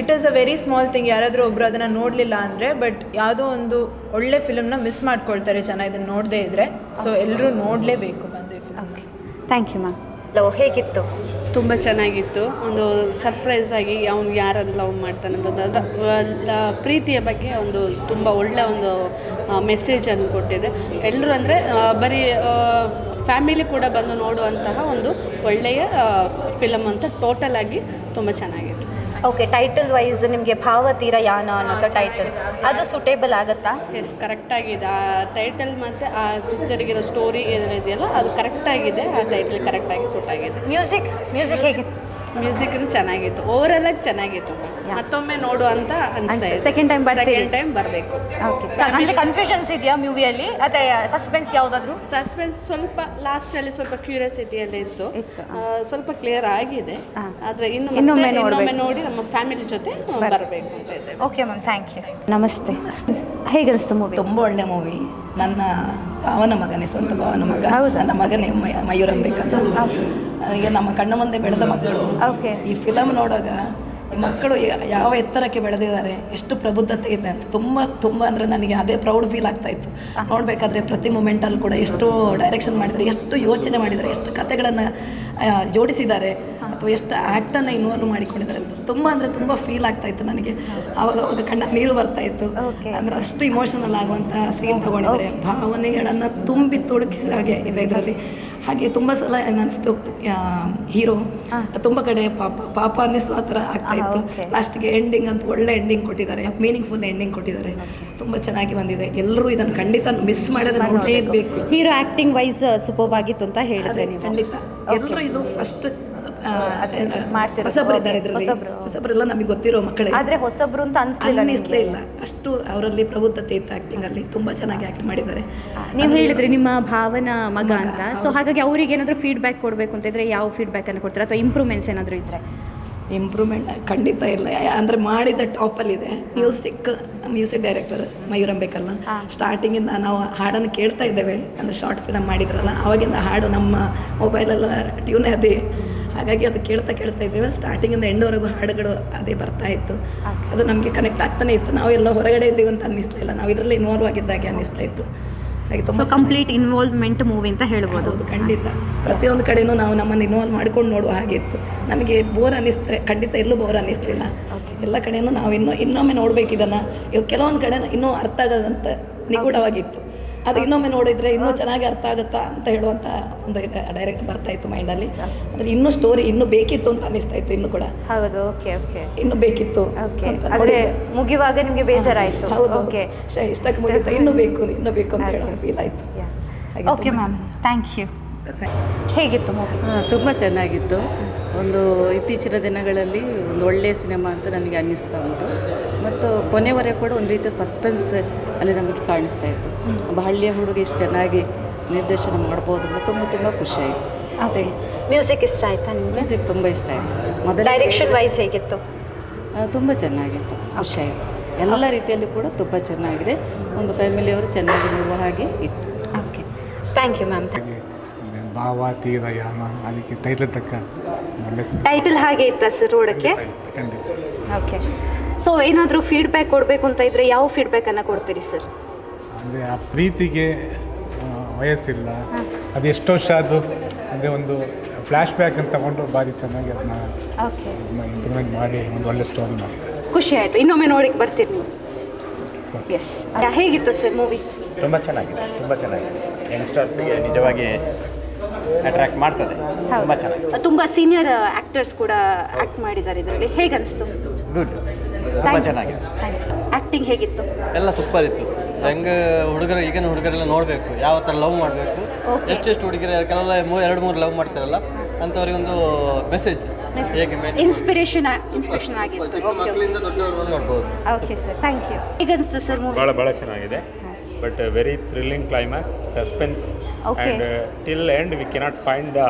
It is a very small thing ಯಾರಾದರೂ ಒಬ್ಬರು ಅದನ್ನು ನೋಡಲಿಲ್ಲ ಅಂದರೆ ಬಟ್ ಯಾವುದೋ ಒಂದು ಒಳ್ಳೆ ಫಿಲಮ್ನ ಮಿಸ್ ಮಾಡ್ಕೊಳ್ತಾರೆ ಜನ ಇದನ್ನು ನೋಡದೇ ಇದ್ದರೆ ಸೊ ಎಲ್ಲರೂ ನೋಡಲೇಬೇಕು ಬಂದು ಈ ಫಿಲ್ಮ್ ಥ್ಯಾಂಕ್ ಯು ಮ್ಯಾಮ್ ಲೋ, ಹೇಗಿತ್ತು? ತುಂಬ ಚೆನ್ನಾಗಿತ್ತು. ಒಂದು ಸರ್ಪ್ರೈಸ್ ಆಗಿ ಅವ್ನು ಯಾರನ್ನು ಲವ್ ಮಾಡ್ತಾನೆ ಅಂತ ಅದರ ಪ್ರೀತಿಯ ಬಗ್ಗೆ ಒಂದು ತುಂಬ ಒಳ್ಳೆಯ ಒಂದು ಮೆಸೇಜನ್ನು ಕೊಟ್ಟಿದೆ. ಎಲ್ಲರೂ ಅಂದರೆ ಬರೀ ಫ್ಯಾಮಿಲಿ ಕೂಡ ಬಂದು ನೋಡುವಂತಹ ಒಂದು ಒಳ್ಳೆಯ ಫಿಲಮ್ ಅಂತ ಟೋಟಲ್ ಆಗಿ ತುಂಬ ಚೆನ್ನಾಗಿತ್ತು ಓಕೆ ಟೈಟಲ್ ವೈಸ್ ನಿಮಗೆ ಭಾವತೀರ ಯಾನ ಅನ್ನೋ ಟೈಟಲ್ ಅದು ಸೂಟೇಬಲ್ ಆಗುತ್ತಾ? ಎಸ್ ಕರೆಕ್ಟಾಗಿದೆ ಆ ಟೈಟಲ್ ಮತ್ತು ಆ ಪಿಕ್ಚರಿಗಿರೋ ಸ್ಟೋರಿ ಏನಿದೆಯಲ್ಲ ಅದು ಕರೆಕ್ಟಾಗಿದೆ ಆ ಟೈಟಲ್ ಕರೆಕ್ಟಾಗಿ ಸೂಟ್ ಆಗಿದೆ. ಮ್ಯೂಸಿಕ್ ಮ್ಯೂಸಿಕ್ ಹೇಗಿತ್ತು ಮ್ಯೂಸಿಕ್ ಚೆನ್ನಾಗಿತ್ತು. ಓವರಾಲ್ ಆಗಿ ಚೆನ್ನಾಗಿತ್ತು. ಮತ್ತೊಮ್ಮೆ ನೋಡು ಅಂತ ಅನಿಸ್ತಾ ಇದೆ. ಟೈಮ್ time ಬರ್ತೀರಿ? ಸೆಕೆಂಡ್ ಟೈಮ್ ಬರಬೇಕು. ಅಲ್ಲಿ ಕನ್ಫ್ಯೂಷನ್ಸ್ ಇದೆಯಾ ಮೂವಿಯಲ್ಲಿ ಅದೇ ಸಸ್ಪೆನ್ಸ್ ಯಾವುದಾದ್ರು? ಸಸ್ಪೆನ್ಸ್ ಸ್ವಲ್ಪ ಲಾಸ್ಟಲ್ಲಿ ಸ್ವಲ್ಪ ಕ್ಯೂರಿಯಾಸಿಟಿಯಲ್ಲಿ ಇತ್ತು. ಆ, ಸ್ವಲ್ಪ ಕ್ಲಿಯರ್ ಆಗಿದೆ. ಆದ್ರೆ ಇನ್ನು ಮತ್ತೆ ಇನ್ನೊಮ್ಮೆ ಇನ್ನೊಮ್ಮೆ ನೋಡಿ ನಮ್ಮ ಫ್ಯಾಮಿಲಿ ಜೊತೆ ಬರಬೇಕು. ಅಂತ ಇದ್ದೇವೆ. ಓಕೆ ಮ್ಯಾಮ್ ಥ್ಯಾಂಕ್ ಯು ನಮಸ್ತೆ. ಹೇಗನ್ಸ್ತು ಮೂವಿ ತುಂಬ ಒಳ್ಳೆ ಮೂವಿ ನನ್ನ ಭಾವನ ಮಗನೇ ಸ್ವಂತ ಭಾವನ ಮಗ. ನನ್ನ ಮಗನೇ ಮಯ- ಮಯೂರ್ ಅಂಬೇಕಲ್ಲ ಈಗ ನಮ್ಮ ಕಣ್ಣ ಮುಂದೆ ಬೆಳೆದ ಮಕ್ಕಳು. ಓಕೆ ಈ ಫಿಲಮ್ ನೋಡುವಾಗ ಮಕ್ಕಳು ಯಾವ ಎತ್ತರಕ್ಕೆ ಬೆಳೆದಿದ್ದಾರೆ, ಎಷ್ಟು ಪ್ರಬುದ್ಧತೆ ಇದೆ ಅಂತ ತುಂಬ ತುಂಬ ಅಂದರೆ ನನಗೆ ಅದೇ ಪ್ರೌಡ್ ಫೀಲ್ ಆಗ್ತಾ ಇತ್ತು. ನೋಡಬೇಕಾದ್ರೆ ಪ್ರತಿ ಮೂಮೆಂಟಲ್ಲಿ ಕೂಡ ಎಷ್ಟು ಡೈರೆಕ್ಷನ್ ಮಾಡಿದರೆ ಎಷ್ಟು ಯೋಚನೆ ಮಾಡಿದ್ದಾರೆ, ಎಷ್ಟು ಕತೆಗಳನ್ನು ಜೋಡಿಸಿದ್ದಾರೆ. ಅಥವಾ ಎಷ್ಟು ಆ್ಯಕ್ಟನ್ನು ಇನ್ವಾಲ್ವ್ ಮಾಡಿಕೊಂಡಿದ್ದಾರೆ ಅಂತ. ತುಂಬ ಅಂದರೆ ತುಂಬ ಫೀಲ್ ಆಗ್ತಾ ಇತ್ತು ನನಗೆ. ಆವಾಗ ಅವಾಗ ಕಣ್ಣ ನೀರು ಬರ್ತಾ ಇತ್ತು. ಅಂದರೆ ಅಷ್ಟು ಇಮೋಷನಲ್ ಆಗುವಂಥ ಸೀನ್ ತೊಗೊಂಡಿದ್ದಾರೆ. ಭಾವನೆಗಳನ್ನು ತುಂಬಿ ತುಳುಕಿಸಿದ ಹಾಗೆ ಇದೆ ಇದರಲ್ಲಿ. ಹಾಗೆ ತುಂಬ ಸಲ ಅನ್ನಿಸ್ತು ಹೀರೋ ತುಂಬ ಕಡೆ ಪಾಪ ಪಾಪ ಅನ್ನಿಸುವ ಥರ ಆಗ್ತಾ ಇತ್ತು. ಲಾಸ್ಟ್ಗೆ ಎಂಡಿಂಗ್ ಅಂತ ಒಳ್ಳೆ ಎಂಡಿಂಗ್ ಕೊಟ್ಟಿದ್ದಾರೆ. ಮೀನಿಂಗ್ಫುಲ್ ಎಂಡಿಂಗ್ ಕೊಟ್ಟಿದ್ದಾರೆ. ತುಂಬ ಚೆನ್ನಾಗಿ ಬಂದಿದೆ. ಎಲ್ಲರೂ ಇದನ್ನು ಖಂಡಿತ ಮಿಸ್ ಮಾಡೋದು. ನೋಡಲೇಬೇಕು. ಹೀರೋ ಆ್ಯಕ್ಟಿಂಗ್ ವೈಸ್ ಸೂಪರ್ ಆಗಿತ್ತು ಅಂತ ಹೇಳಿದ್ರೆ ನೀವು. ಖಂಡಿತ. ಎಲ್ಲರೂ ಇದು ಫಸ್ಟ್. ಹೊಸಬರಿದ್ದಾರೆ ಇದರಲ್ಲಿ. ಹೊಸಬ್ರು. ಹೊಸಬರೆಲ್ಲ ನಮಗೆ ಗೊತ್ತಿರೋ ಮಕ್ಕಳೇ. ಆದ್ರೆ ಹೊಸಬ್ರು ಅಂತ ಅನಿಸ್ಲಿಲ್ಲ ಅನ್ನಿಸ್ಲೇ ಇಲ್ಲ. ಅಷ್ಟು ಅವರಲ್ಲಿ ಪ್ರಬುದ್ಧತೆ ಇತ್ತು ಆಕ್ಟಿಂಗ್ ಅಲ್ಲಿ. ತುಂಬಾ ಚೆನ್ನಾಗಿ ಆಕ್ಟ್ ಮಾಡಿದ್ದಾರೆ. ನೀವು ಹೇಳಿದ್ರಿ ನಿಮ್ಮ ಭಾವನಾ ಮಗ ಅಂತ. ಸೊ ಹಾಗಾಗಿ ಅವ್ರಿಗೆ ಏನಾದರೂ ಫೀಡ್ಬ್ಯಾಕ್ ಕೊಡಬೇಕು ಅಂತ ಇದ್ರೆ ಯಾವ ಫೀಡ್ಬ್ಯಾಕ್ ಅನ್ನು ಕೊಡ್ತಾರೆ? ಅಥವಾ ಇಂಪ್ರೂವ್ಮೆಂಟ್ಸ್ ಏನಾದರೂ ಇದ್ರೆ? ಇಂಪ್ರೂವ್ಮೆಂಟ್ ಖಂಡಿತ ಇಲ್ಲ. ಅಂದ್ರೆ ಮಾಡಿದ ಟಾಪಲ್ಲಿದೆ ಮ್ಯೂಸಿಕ್ ಮ್ಯೂಸಿಕ್ ಡೈರೆಕ್ಟರ್ ಮಯೂರ್ ಅಂಬೇಕಲ್ಲ ಸ್ಟಾರ್ಟಿಂಗಿಂದ ನಾವು ಹಾಡನ್ನು ಕೇಳ್ತಾ ಇದ್ದೇವೆ. ಅಂದ್ರೆ ಶಾರ್ಟ್ ಫಿಲಮ್ ಮಾಡಿದ್ರಲ್ಲ. ಅವಾಗಿಂದ ಹಾಡು ನಮ್ಮ ಮೊಬೈಲ್ ಎಲ್ಲ ಟ್ಯೂನ್ ಅದೇ ಹಾಗಾಗಿ ಅದು ಕೇಳ್ತಾ ಕೇಳ್ತಾ ಇದ್ದೇವೆ. ಸ್ಟಾರ್ಟಿಂಗಿಂದ ಎಂಡವರೆಗೂ ಹಾಡುಗಳು ಅದೇ ಬರ್ತಾ ಇತ್ತು. ಅದು ನಮಗೆ ಕನೆಕ್ಟ್ ಆಗ್ತಾನೆ ಇತ್ತು. ನಾವು ಎಲ್ಲ ಹೊರಗಡೆ ಇದ್ದೀವಿ ಅಂತ ಅನ್ನಿಸ್ಲಿಲ್ಲ. ನಾವು ಇದರಲ್ಲಿ ಇನ್ವಾಲ್ವ್ ಆಗಿದ್ದಾಗೆ ಅನ್ನಿಸ್ತಾ ಇತ್ತು. ಹಾಗೆ ಸೊ ತುಂಬ ಕಂಪ್ಲೀಟ್ ಇನ್ವಾಲ್ವ್ಮೆಂಟ್ ಮೂವಿ ಅಂತ ಹೇಳ್ಬೋದು. ಅದು ಖಂಡಿತ. ಪ್ರತಿಯೊಂದು ಕಡೆನೂ ನಾವು ನಮ್ಮನ್ನು ಇನ್ವಾಲ್ವ್ ಮಾಡ್ಕೊಂಡು ನೋಡುವ ಹಾಗೆ ಇತ್ತು. ನಮಗೆ ಬೋರ್ ಅನ್ನಿಸ್ತಾರೆ ಖಂಡಿತ ಎಲ್ಲೂ ಬೋರ್ ಅನ್ನಿಸ್ಲಿಲ್ಲ. ಎಲ್ಲ ಕಡೆಯೂ ನಾವು ಇನ್ನೂ ಇನ್ನೊಮ್ಮೆ ನೋಡ್ಬೇಕು ಇದನ್ನು ಇವಾಗ ಕೆಲವೊಂದು ಕಡೆ ಇನ್ನೂ ಅರ್ಥ ಆಗದಂತ ನಿಗೂಢವಾಗಿತ್ತು. ಅದು ಇನ್ನೊಮ್ಮೆ ನೋಡಿದರೆ ಇನ್ನೂ ಚೆನ್ನಾಗಿ ಅರ್ಥ ಆಗುತ್ತಾ ಅಂತ ಹೇಳುವಂಥ ಒಂದು ಡೈರೆಕ್ಟ್ ಬರ್ತಾ ಇತ್ತು ಮೈಂಡಲ್ಲಿ ಅಂದರೆ ಇನ್ನೂ ಸ್ಟೋರಿ ಇನ್ನೂ ಬೇಕಿತ್ತು ಅಂತ ಅನ್ನಿಸ್ತಾ ಇತ್ತು ಇನ್ನೂ ಕೂಡ. ಹೌದು ಓಕೆ ಓಕೆ ಇನ್ನು ಬೇಕಿತ್ತು ಮುಗಿಯುವಾಗ ನಿಮಗೆ ಬೇಜಾರಾಯಿತು. ಹೌದು ಓಕೆ ಇಷ್ಟಕ್ಕೆ ಮುಗಿತಾ ಇನ್ನೂ ಬೇಕು ಇನ್ನೂ ಬೇಕು ಅಂತ ಹೇಳೋ ಫೀಲ್ ಆಯಿತು. ಓಕೆ ಮ್ಯಾಮ್ ಥ್ಯಾಂಕ್ ಯು ಹೇಗಿತ್ತು ಮೂವಿ ತುಂಬ ಚೆನ್ನಾಗಿತ್ತು. ಒಂದು ಇತ್ತೀಚಿನ ದಿನಗಳಲ್ಲಿ ಒಂದು ಒಳ್ಳೆಯ ಸಿನಿಮಾ ಅಂತ ನನಗೆ ಅನ್ನಿಸ್ತಾ ಉಂಟು. ಮತ್ತು ಕೊನೆವರೆಗೆ ಕೂಡ ಒಂದು ರೀತಿಯ ಸಸ್ಪೆನ್ಸ್ ಅಲ್ಲಿ ನಮಗೆ ಕಾಣಿಸ್ತಾ ಇತ್ತು. ಒಬ್ಬ ಹಳ್ಳಿಯ ಹುಡುಗಿ ಇಷ್ಟು ಚೆನ್ನಾಗಿ ನಿರ್ದೇಶನ ಮಾಡ್ಬೋದು ಅಂತ ತುಂಬ ತುಂಬ ಖುಷಿ ಆಯಿತು. ಅದೇ ಮ್ಯೂಸಿಕ್ ಇಷ್ಟ ಆಯ್ತಾ ನಿಮಗೆ? ಮ್ಯೂಸಿಕ್ ತುಂಬ ಇಷ್ಟ ಆಯಿತು. ಮೊದಲ ಡೈರೆಕ್ಷನ್ ವೈಸ್ ಹೇಗಿತ್ತು? ತುಂಬ ಚೆನ್ನಾಗಿತ್ತು. ಖುಷಿ ಆಯಿತು. ಎಲ್ಲ ರೀತಿಯಲ್ಲಿ ಕೂಡ ತುಂಬ ಚೆನ್ನಾಗಿದೆ. ಒಂದು ಫ್ಯಾಮಿಲಿಯವರು ಚೆನ್ನಾಗಿ ನೋಡುವ ಹಾಗೆ ಇತ್ತು. ಓಕೆ. ಥ್ಯಾಂಕ್ ಯು ಮ್ಯಾಮ್ ಭಾವ ತೀರ ಯಾನ ಅದಕ್ಕೆ ಟೈಟಲ್ ತಕ್ಕ ಟೈಟಲ್ ಹಾಗೆ ಇತ್ತ ಸರ್ ನೋಡೋಕ್ಕೆ ಖಂಡಿತ. ಓಕೆ. ಸೊ ಏನಾದರೂ ಫೀಡ್ಬ್ಯಾಕ್ ಕೊಡಬೇಕು ಅಂತ ಇದ್ರೆ ಯಾವ ಫೀಡ್ಬ್ಯಾಕನ್ನು ಕೊಡ್ತೀರಿ ಸರ್ ಅಂದರೆ ಆ ಪ್ರೀತಿಗೆ ವಯಸ್ಸಿಲ್ಲ. ಅದು ಎಷ್ಟು ವರ್ಷ ಅದು ಅದೇ ಒಂದು ಫ್ಲ್ಯಾಶ್ ಬ್ಯಾಕ್ ಅಂತ ತಗೊಂಡು ಭಾರಿ ಚೆನ್ನಾಗಿ ಅದನ್ನ ಓಕೆ ಇಂಪ್ರೂವ್ಮೆಂಟ್ ಮಾಡಿ ಒಂದು ಒಳ್ಳೆ ಸ್ಟೋರಿ ಮಾಡಿ. ಖುಷಿ ಆಯಿತು. ಇನ್ನೊಮ್ಮೆ ನೋಡಿಕ್ ಬರ್ತೀರಿ ನೀವು. ಎಸ್ ಹೇಗಿತ್ತು ಸರ್ ಮೂವಿ ತುಂಬ ಚೆನ್ನಾಗಿದೆ ತುಂಬ ಚೆನ್ನಾಗಿದೆ. ಯಂಗ್ಸ್ಟರ್ಸ್ಗೆ ನಿಜವಾಗಿ ಅಟ್ರಾಕ್ಟ್ ಮಾಡ್ತದೆ. ತುಂಬ ಚೆನ್ನಾಗಿದೆ. ತುಂಬ ಸೀನಿಯರ್ ಆ್ಯಕ್ಟರ್ಸ್ ಕೂಡ ಆ್ಯಕ್ಟ್ ಮಾಡಿದ್ದಾರೆ ಇದರಲ್ಲಿ. ಹೇಗೆ ಅನಿಸ್ತು ಗುಡ್ ತುಂಬ ಚೆನ್ನಾಗಿದೆ. ಆ್ಯಕ್ಟಿಂಗ್ ಹೇಗಿತ್ತು? ಎಲ್ಲ ಸೂಪರ್ ಇತ್ತು. ಹೆಂಗೆ ಹುಡುಗರು ಈಗಿನ ಹುಡುಗರೆಲ್ಲ ನೋಡಬೇಕು ಯಾವ ಥರ ಲವ್ ಮಾಡಬೇಕು. ಎಷ್ಟೆಷ್ಟು ಹುಡುಗರು ಕೆಲವೆಲ್ಲ ಮೂರು ಎರಡು ಮೂರು ಲವ್ ಮಾಡ್ತಾರಲ್ಲ ಅಂಥವ್ರಿಗೊಂದು ಮೆಸೇಜ್ ಹೇಗೆ ಇನ್ಸ್ಪಿರೇಷನ್ ಇನ್ಸ್ಪಿರೇಷನ್ ಆಗಿತ್ತು. ಓಕೆ ಮಕ್ಕಳಿಂದ ದೊಡ್ಡವರು ನೋಡ್ಬೋದು. ಓಕೆ ಸರ್ ಥ್ಯಾಂಕ್ ಯು ಈಗ ಅನಿಸ್ತು ಸರ್ ಮೂವಿ ಭಾಳ ಭಾಳ ಚೆನ್ನಾಗಿದೆ. But very thrilling climax suspense. And till end we cannot find the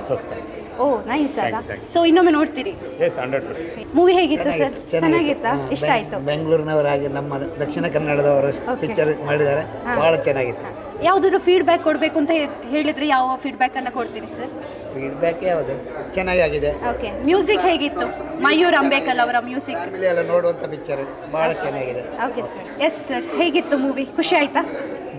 suspense oh nice ಅಲ್ಲ? Thank you, thank ಸೊ ಇನ್ನೊಮ್ಮೆ ನೋಡ್ತೀರಿ? ಎಸ್ ಹಂಡ್ರೆಡ್ ಪರ್ಸೆಂಟ್ ಮೂವಿ ಹೇಗಿತ್ತು ಸರ್? ಚೆನ್ನಾಗಿತ್ತಾ ಇಷ್ಟ ಆಯ್ತು? ಬೆಂಗಳೂರಿನವರಾಗಿ ನಮ್ಮ ದಕ್ಷಿಣ ಕನ್ನಡದವರು ಪಿಕ್ಚರ್ ಮಾಡಿದ್ದಾರೆ. ಬಹಳ ಚೆನ್ನಾಗಿತ್ತು. ಯಾವುದಾದ್ರು ಫೀಡ್ಬ್ಯಾಕ್ ಕೊಡಬೇಕು ಅಂತ ಹೇ- ಹೇಳಿದ್ರೆ ಯಾವ ಫೀಡ್ಬ್ಯಾಕ್ ಅನ್ನ ಕೊಡ್ತೀರಿ ಸರ್? ಫೀಡ್ಬ್ಯಾಕ್ ಯಾವುದು? ಆಗಿದೆ. ಓಕೆ ಮ್ಯೂಸಿಕ್ ಹೇಗಿತ್ತು? ಮಯೂರ್ ಅಂಬೇಕಲ್ ಅವರ ಮ್ಯೂಸಿಕ್ ಫ್ಯಾಮಿಲಿ ಎಲ್ಲ ನೋಡುವಂಥ ಪಿಕ್ಚರ್ ಬಹಳ ಚೆನ್ನಾಗಿದೆ. ಓಕೆ ಸರ್ ಎಸ್ ಸರ್ ಹೇಗಿತ್ತು ಮೂವಿ ಖುಷಿ ಆಯ್ತಾ?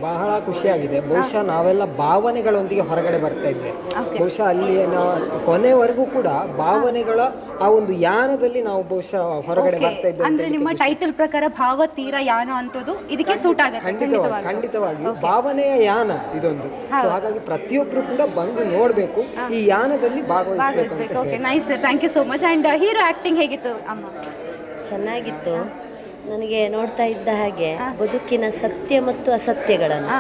ಬಹಳ ಖುಷಿಯಾಗಿದೆ. ಬಹುಶಃ ನಾವೆಲ್ಲ ಭಾವನೆಗಳೊಂದಿಗೆ ಹೊರಗಡೆ ಬರ್ತಾ ಇದ್ವಿ. ಬಹುಶಃ ಅಲ್ಲಿ ನಾವು ಕೊನೆವರೆಗೂ ಕೂಡ ಭಾವನೆಗಳ ಆ ಒಂದು ಯಾನದಲ್ಲಿ ನಾವು ಬಹುಶಃ ಹೊರಗಡೆ. ಬರ್ತಾ ಇದ್ವಿ ಅಂದ್ರೆ ನಿಮ್ಮ ಟೈಟಲ್ ಪ್ರಕಾರ ಭಾವ ತೀರ ಯಾನ ಅಂತದ್ದು ಇದಕ್ಕೆ ಸೂಟ್ ಆಗುತ್ತೆ. ಖಂಡಿತವಾಗಿ ಖಂಡಿತವಾಗಿ. ಭಾವನೆಯ ಯಾನ ಇದೊಂದು. ಸೊ ಹಾಗಾಗಿ ಪ್ರತಿಯೊಬ್ಬರು ಕೂಡ ಬಂದು ನೋಡಬೇಕು ಈ ಯಾನದಲ್ಲಿ ಭಾಗವಹಿಸಬೇಕು okay nice thank you so much and hero acting ಹೇಗಿತ್ತು ಅಮ್ಮ? ಚೆನ್ನಾಗಿತ್ತು. ನನಗೆ ನೋಡ್ತಾ ಇದ್ದ ಹಾಗೆ ಬದುಕಿನ ಸತ್ಯ ಮತ್ತು ಅಸತ್ಯಗಳನ್ನು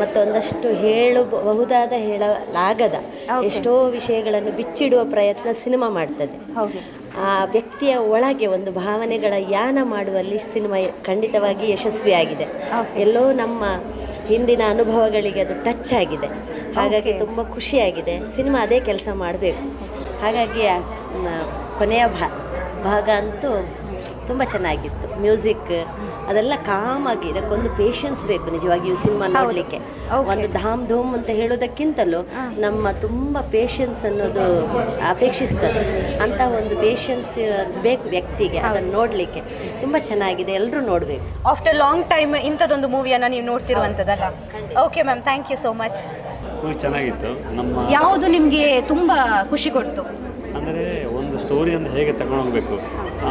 ಮತ್ತು ಒಂದಷ್ಟು ಹೇಳಬಹುದಾದ ಹೇಳಲಾಗದ ಎಷ್ಟೋ ವಿಷಯಗಳನ್ನು ಬಿಚ್ಚಿಡುವ ಪ್ರಯತ್ನ ಸಿನಿಮಾ ಮಾಡ್ತದೆ. ಆ ವ್ಯಕ್ತಿಯ ಒಳಗೆ ಒಂದು ಭಾವನೆಗಳ ಯಾನ ಮಾಡುವಲ್ಲಿ ಸಿನಿಮಾ ಖಂಡಿತವಾಗಿ ಯಶಸ್ವಿಯಾಗಿದೆ. ಎಲ್ಲೋ ನಮ್ಮ ಹಿಂದಿನ ಅನುಭವಗಳಿಗೆ ಅದು ಟಚ್ ಆಗಿದೆ. ಹಾಗಾಗಿ ತುಂಬ ಖುಷಿಯಾಗಿದೆ. ಸಿನಿಮಾ ಅದೇ ಕೆಲಸ ಮಾಡಬೇಕು. ಹಾಗಾಗಿ ಕೊನೆಯ ಭಾ ಭಾಗ ಅಂತೂ ತುಂಬ ಚೆನ್ನಾಗಿತ್ತು. ಮ್ಯೂಸಿಕ್ ಅದೆಲ್ಲ ಕಾಮಾಗಿ ಇದಕ್ಕೊಂದು ಪೇಷನ್ಸ್ ಬೇಕು ನಿಜವಾಗಿಯೂ ಸಿನಿಮಾ ನೋಡಲಿಕ್ಕೆ. ಒಂದು ಧಾಮ್ ಧೂಮ್ ಅಂತ ಹೇಳೋದಕ್ಕಿಂತಲೂ ನಮ್ಮ ತುಂಬ ಪೇಷನ್ಸ್ ಅನ್ನೋದು ಅಪೇಕ್ಷಿಸ್ತದೆ. ಅಂತ ಒಂದು ಪೇಷನ್ಸ್ ಬೇಕು ವ್ಯಕ್ತಿಗೆ ಅದನ್ನು ನೋಡಲಿಕ್ಕೆ. ತುಂಬ ಚೆನ್ನಾಗಿದೆ ಎಲ್ಲರೂ ನೋಡಬೇಕು. ಆಫ್ಟರ್ ಲಾಂಗ್ ಟೈಮ್ ಇಂಥದ್ದೊಂದು ಮೂವಿಯನ್ನು ನೀವು ನೋಡ್ತಿರುವಂಥದ್ದಲ್ಲ? Okay ma'am thank you so much ಚೆನ್ನಾಗಿತ್ತು. ನಮ್ಮ ಯಾವುದು ನಿಮಗೆ ತುಂಬ ಖುಷಿ ಕೊಡ್ತು? ಅಂದರೆ ಸ್ಟೋರಿಯನ್ನು ಹೇಗೆ ತಗೊಂಡು ಹೋಗಬೇಕು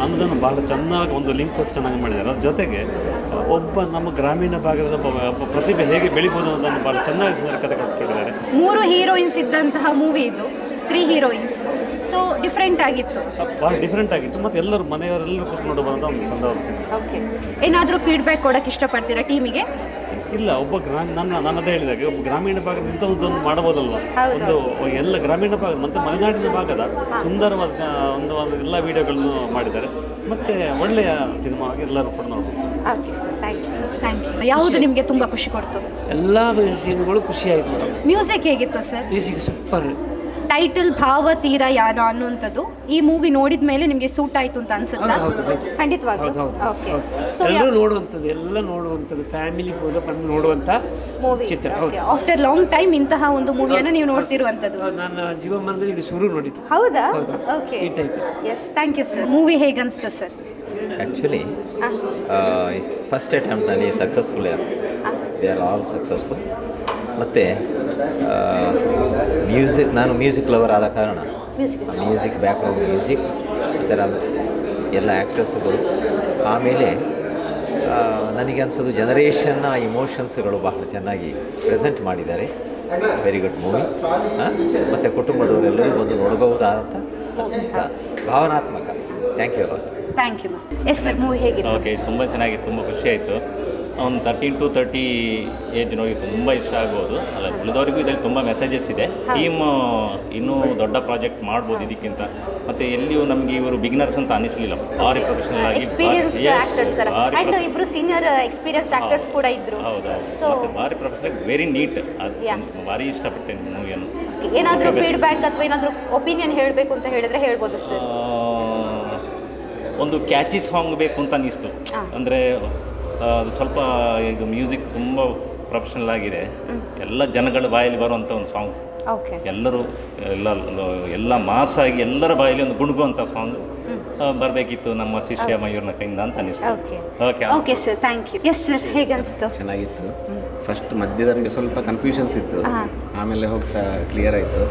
ಅನ್ನೋದನ್ನು ಬಹಳ ಚೆನ್ನಾಗಿ ಒಂದು ಲಿಂಕ್ ಕೊಟ್ಟು ಚೆನ್ನಾಗಿ ಮಾಡಿದ್ದಾರೆ. ಅದ್ರ ಜೊತೆಗೆ ಒಬ್ಬ ನಮ್ಮ ಗ್ರಾಮೀಣ ಭಾಗದ ಒಬ್ಬ ಪ್ರತಿಭೆ ಹೇಗೆ ಬೆಳಿಬೋದು ಅನ್ನೋದನ್ನು ಭಾಳ ಚೆನ್ನಾಗಿ ಸುಂದರ ಕಥೆ ಕೊಟ್ಟಿದ್ದಾರೆ ಮೂರು ಹೀರೋಯಿನ್ಸ್ ಇದ್ದಂತಹ ಮೂವಿ ಇದು ತ್ರೀ ಹೀರೋಯಿನ್ಸ್ ಸೊ ಡಿಫ್ರೆಂಟ್ ಆಗಿತ್ತು. ಭಾಳ ಡಿಫ್ರೆಂಟ್ ಆಗಿತ್ತು. ಮತ್ತು ಎಲ್ಲರೂ ಮನೆಯವರೆಲ್ಲರೂ ಕೂತು ನೋಡುವಂಥ ಒಂದು ಚಂದ ಓಕೆ ಏನಾದರೂ ಫೀಡ್ಬ್ಯಾಕ್ ಕೊಡೋಕ್ಕೆ ಇಷ್ಟಪಡ್ತೀರಾ ಟೀಮಿಗೆ ಇಲ್ಲ ಒಬ್ಬ ಗ್ರಾಮ ನನ್ನ ನಾನು ಅದೇ ಹೇಳಿದಾಗ ಒಬ್ಬ ಗ್ರಾಮೀಣ ಭಾಗದ ಇಂಥದ್ದೊಂದು ಮಾಡಬಹುದಲ್ವ? ಒಂದು ಎಲ್ಲ ಗ್ರಾಮೀಣ ಭಾಗ ಮತ್ತು ಮಲೆನಾಡಿನ ಭಾಗದ ಸುಂದರವಾದ ಒಂದು ಒಂದು ಎಲ್ಲ ವಿಡಿಯೋಗಳನ್ನು ಮಾಡಿದ್ದಾರೆ. ಮತ್ತೆ ಒಳ್ಳೆಯ ಸಿನಿಮಾ ಎಲ್ಲರೂ ಕೂಡ ನೋಡ್ಬೋದು okay sir thank you thank you ಯಾವುದು ನಿಮಗೆ ತುಂಬ ಖುಷಿ ಕೊಡ್ತು? ಎಲ್ಲ ಸೀನ್ಗಳು ಖುಷಿಯಾಯಿತು ಆಯ್ತು ಮ್ಯೂಸಿಕ್ ಹೇಗಿತ್ತು ಸರ್ ಮ್ಯೂಸಿಕ್ ಸೂಪರ್ ಟೈಟಲ್ ಭಾವ ತೀರ ಯಾರ ಅನ್ನುವಂಥದ್ದು ಈ ಮೂವಿ ನೋಡಿದ ಮೇಲೆ ನಿಮಗೆ ಸೂಟ್ ಆಯಿತು ಅಂತ ಅನ್ಸುತ್ತಾ? ಹೌದು, ಹೌದು. ಖಂಡಿತವಾಗಿ ಹೌದು ಹೌದು ಓಕೆ ಹೌದು. ಸೊ ಎಲ್ಲರೂ ನೋಡುವಂಥದ್ದು ಎಲ್ಲ ನೋಡುವಂಥದ್ದು ಫ್ಯಾಮಿಲಿ ಕೂಡ ಬಂದು ನೋಡುವಂಥ ಮೂವಿ ಚಿತ್ರ. ಹೌದು. ಆಫ್ಟರ್ ಲಾಂಗ್ ಟೈಮ್ ಇಂತಹ ಒಂದು ಮೂವಿಯನ್ನು ನೀವು ನೋಡ್ತಿರುವಂಥದ್ದು. ನನ್ನ ಜೀವಮಾನದಲ್ಲಿ ಇದು ಶುರು ನೋಡಿದ್ದು. ಹೌದಾ? ಹೌದು. ಓಕೆ ಈ type yes thank you sir movie ಹೇಗೆ ಅನಿಸ್ತು sir actually first ಅಟೆಂಪ್ಟ್ನಲ್ಲಿ successful they are all successful ಮತ್ತು ಮ್ಯೂಸಿಕ್ ನಾನು ಮ್ಯೂಸಿಕ್ ಲವರ್ ಆದ ಕಾರಣ. ಮ್ಯೂಸಿಕ್ ಬ್ಯಾಕ್ಗ್ರೌಂಡ್ ಮ್ಯೂಸಿಕ್ ಥರ ಎಲ್ಲ ಆ್ಯಕ್ಟರ್ಸ್ಗಳು ಆಮೇಲೆ ನನಗೆ ಅನಿಸೋದು ಜನರೇಷನ್ನ ಇಮೋಷನ್ಸ್ಗಳು ಬಹಳ ಚೆನ್ನಾಗಿ ಪ್ರೆಸೆಂಟ್ ಮಾಡಿದ್ದಾರೆ. ವೆರಿ ಗುಡ್ ಮೂವಿ ಮತ್ತು ಕುಟುಂಬದವರೆಲ್ಲರೂ ಬಂದು ನೋಡಬಹುದಾದಂಥ ಅತ್ಯಂತ ಭಾವನಾತ್ಮಕ. Thank you thank you yes sir movie ಹೇಗೆ ಓಕೆ ತುಂಬ ಚೆನ್ನಾಗಿತ್ತು ತುಂಬ ಖುಷಿ ಆಯಿತು. ಒಂದು ತರ್ಟೀನ್ ಟು ತರ್ಟಿ ಏಜ್ನವ್ರಿಗೆ ತುಂಬ ಇಷ್ಟ ಆಗ್ಬೋದು. ಅಲ್ಲ ಉಳಿದವರಿಗೂ ಇದರಲ್ಲಿ ತುಂಬ ಮೆಸೇಜಸ್ ಇದೆ. ಟೀಮ್ ಇನ್ನೂ ದೊಡ್ಡ ಪ್ರಾಜೆಕ್ಟ್ ಮಾಡ್ಬೋದು ಇದಕ್ಕಿಂತ. ಮತ್ತು ಎಲ್ಲಿಯೂ ನಮಗೆ ಇವರು ಬಿಗ್ನರ್ಸ್ ಅಂತ ಅನಿಸಲಿಲ್ಲ. ಭಾರಿ ಪ್ರೊಫೆಷನಲ್ ಆಗಿ ಇಬ್ರು ಸೀನಿಯರ್ ಆಕ್ಟರ್ಸ್ ಕೂಡ ಇದ್ರು. ಹೌದು ಮತ್ತು ಭಾರಿ ಪ್ರೊಫೆಷನಲ್ ವೆರಿ ನೀಟ್ ಅದು. ಭಾರಿ ಇಷ್ಟಪಟ್ಟೆ ಮೂವಿಯನ್ನು ಏನಾದರೂ ಫೀಡ್ಬ್ಯಾಕ್ ಅಥವಾ ಏನಾದರೂ ಒಪಿನಿಯನ್ ಹೇಳಬೇಕು ಅಂತ ಹೇಳಿದ್ರೆ ಹೇಳ್ಬೋದು ಸರ್ ಒಂದು ಕ್ಯಾಚಿ ಸಾಂಗ್ ಬೇಕು ಅಂತ ಅನ್ನಿಸ್ತು ಅಂದರೆ ಅದು ಸ್ವಲ್ಪ ಇದು ಮ್ಯೂಸಿಕ್ ತುಂಬ ಪ್ರೊಫೆಷನಲ್ ಆಗಿದೆ. ಎಲ್ಲ ಜನಗಳ ಬಾಯಲ್ಲಿ ಬರುವಂಥ ಒಂದು ಸಾಂಗ್ಸ್ ಓಕೆ ಎಲ್ಲರೂ ಎಲ್ಲ ಎಲ್ಲ ಮಾಸ್ ಆಗಿ ಎಲ್ಲರ ಬಾಯಲ್ಲಿ ಒಂದು ಗುಣಗುವಂಥ ಸಾಂಗ್ ಬರಬೇಕಿತ್ತು ನಮ್ಮ ಶಿಷ್ಯ ಮಯೂರ್ನ ಕೈಯಿಂದ ಅಂತ ಅನಿಸ್ತು. Okay okay sir thank you yes sir ಹೇಗೆ ಅನಿಸ್ತು? ಚೆನ್ನಾಗಿತ್ತು. ಫಸ್ಟ್ ಮಧ್ಯದವರೆಗೆ ಸ್ವಲ್ಪ ಕನ್ಫ್ಯೂಷನ್ಸ್ ಇತ್ತು. ಆಮೇಲೆ ಹೋಗ್ತಾ ಕ್ಲಿಯರ್ ಆಯಿತು.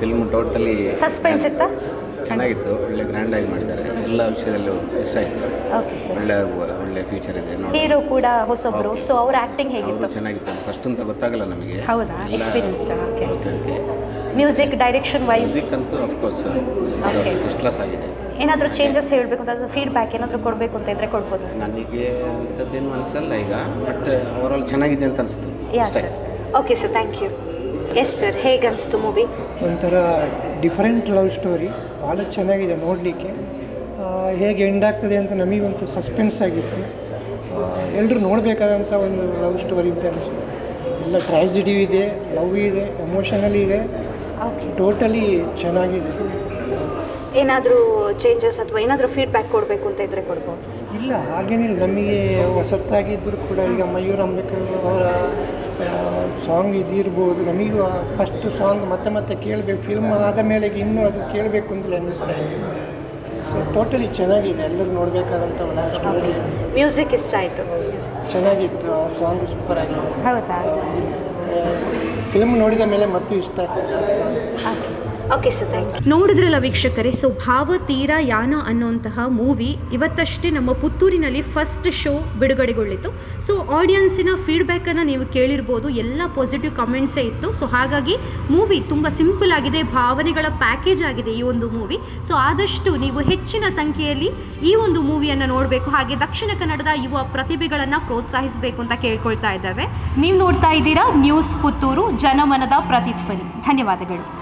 ಫಿಲ್ಮ್ ಟೋಟಲಿ ಸಸ್ಪೆನ್ಸ್ ಇತ್ತಾ? ಚೆನ್ನಾಗಿತ್ತು ಒಳ್ಳೆ ಗ್ರ್ಯಾಂಡ್ ಆಗಿ ಮಾಡಿದ್ದಾರೆ. ಎಲ್ಲ ವಿಷಯದಲ್ಲೂ ಇಷ್ಟ ಆಯಿತು. ಓಕೆ ಸರ್ ಒಳ್ಳೆ ಒಳ್ಳೆ ಫ್ಯೂಚರ್ ಇದೆ ನೋಡಿ. ಹೀರೋ ಕೂಡ ಹೊಸಬ್ರು. ಸೊ ಅವ್ರ ಆಕ್ಟಿಂಗ್ ಅವರು ಹೇಗಿತ್ತು ಚೆನ್ನಾಗಿತ್ತು. ಫಸ್ಟ್ ಅಂತ ಗೊತ್ತಾಗಲ್ಲ ನಮಗೆ. ಹೌದಾ? Experience okay okay okay music direction wise music ಅಂತೂ of course Okay. First class ಆಗಿದೆ. ಏನಾದರೂ ಚೇಂಜಸ್ ಹೇಳಬೇಕು ಅಂತ ಫೀಡ್ಬ್ಯಾಕ್ ಏನಾದರೂ ಕೊಡಬೇಕು ಅಂತ ಇದ್ರೆ ಕೊಡ್ಬೋದು ಸರ್ ನನಗೆ ಅಂಥದ್ದೇನು ಅನಿಸಲ್ಲ ಈಗ ಬಟ್ ಓವರಾಲ್ ಚೆನ್ನಾಗಿದೆ ಅಂತ ಅನಿಸ್ತು. ಯಾ ಅಷ್ಟೇ sir okay sir thank you yes sir ಹೇಗೆ ಅನಿಸ್ತು ಮೂವಿ ಒಂಥರ ಡಿಫರೆಂಟ್ ಲವ್ ಸ್ಟೋರಿ ಭಾಳ ಚೆನ್ನಾಗಿದೆ ನೋಡಲಿಕ್ಕೆ. ಹೇಗೆ ಎಂಡ್ ಆಗ್ತದೆ ಅಂತ ನಮಗೊಂದು ಸಸ್ಪೆನ್ಸ್ ಆಗಿತ್ತು. ಎಲ್ಲರೂ ನೋಡಬೇಕಾದಂಥ ಒಂದು ಲವ್ ಸ್ಟೋರಿ ಅಂತ ಅನಿಸ್ತು ಎಲ್ಲ ಟ್ರಾಜಿಡಿ ಇದೆ ಲವ್ ಇದೆ ಎಮೋಷನಲ್ ಇದೆ. ಟೋಟಲಿ ಚೆನ್ನಾಗಿದೆ. ಏನಾದರೂ ಚೇಂಜಸ್ ಅಥವಾ ಏನಾದರೂ ಫೀಡ್ಬ್ಯಾಕ್ ಕೊಡಬೇಕು ಅಂತ ಇದ್ರೆ ಕೊಡ್ಬೋದು. ಇಲ್ಲ ಹಾಗೇನಿಲ್ಲ. ನಮಗೆ ಹೊಸತ್ತಾಗಿದ್ದರೂ ಕೂಡ ಈಗ ಮಯೂರ್ ಅಂಬೇಕರ್ ಅವರ ಸಾಂಗ್ ಇದಿರ್ಬೋದು. ನಮಗೂ ಫಸ್ಟ್ ಸಾಂಗ್ ಮತ್ತೆ ಮತ್ತೆ ಕೇಳಬೇಕು. ಫಿಲ್ಮ್ ಆದ ಮೇಲೆ ಇನ್ನೂ ಅದು ಕೇಳಬೇಕು ಅಂತಲೇ ಅನ್ನಿಸ್ತಾ ಇದೆ. ಸೊ ಟೋಟಲಿ ಚೆನ್ನಾಗಿದೆ. ಎಲ್ಲರೂ ನೋಡಬೇಕಾದಂಥ ಒಂದು ಸ್ಟೋರಿ ಮ್ಯೂಸಿಕ್ ಇಷ್ಟ ಆಯಿತು. ಚೆನ್ನಾಗಿತ್ತು. ಆ ಸಾಂಗ್ ಸೂಪರ್ ಆಗಿದೆ. ಹೌದಾ? ಫಿಲ್ಮ್ ನೋಡಿದ ಮೇಲೆ ಮತ್ತೂ ಇಷ್ಟ ಆಗ್ತದೆ ಆ song okay sir thank you ನೋಡಿದ್ರಲ್ಲ ವೀಕ್ಷಕರೇ ಸೊ ಭಾವ, ತೀರ, ಯಾನ ಅನ್ನೋಂತಹ ಮೂವಿ ಇವತ್ತಷ್ಟೇ ನಮ್ಮ ಪುತ್ತೂರಿನಲ್ಲಿ ಫಸ್ಟ್ ಶೋ ಬಿಡುಗಡೆಗೊಳ್ಳಿತು ಸೊ ಆಡಿಯನ್ಸಿನ ಫೀಡ್ಬ್ಯಾಕನ್ನು ನೀವು ಕೇಳಿರ್ಬೋದು, ಎಲ್ಲ ಪಾಸಿಟಿವ್ ಕಮೆಂಟ್ಸೇ ಇತ್ತು. ಸೊ ಹಾಗಾಗಿ ಮೂವಿ ತುಂಬ ಸಿಂಪಲ್ ಆಗಿದೆ, ಭಾವನೆಗಳ ಪ್ಯಾಕೇಜ್ ಆಗಿದೆ ಈ ಒಂದು ಮೂವಿ ಸೊ ಆದಷ್ಟು ನೀವು ಹೆಚ್ಚಿನ ಸಂಖ್ಯೆಯಲ್ಲಿ ಈ ಒಂದು ಮೂವಿಯನ್ನು ನೋಡಬೇಕು. ಹಾಗೆ ದಕ್ಷಿಣ ಕನ್ನಡದ ಯುವ ಪ್ರತಿಭೆಗಳನ್ನು ಪ್ರೋತ್ಸಾಹಿಸಬೇಕು ಅಂತ ಕೇಳ್ಕೊಳ್ತಾ ಇದ್ದಾವೆ. ನೀವು ನೋಡ್ತಾ ಇದ್ದೀರಾ ನ್ಯೂಸ್ ಪುತ್ತೂರು ಜನಮನದ ಪ್ರತಿಧ್ವನಿ. ಧನ್ಯವಾದಗಳು.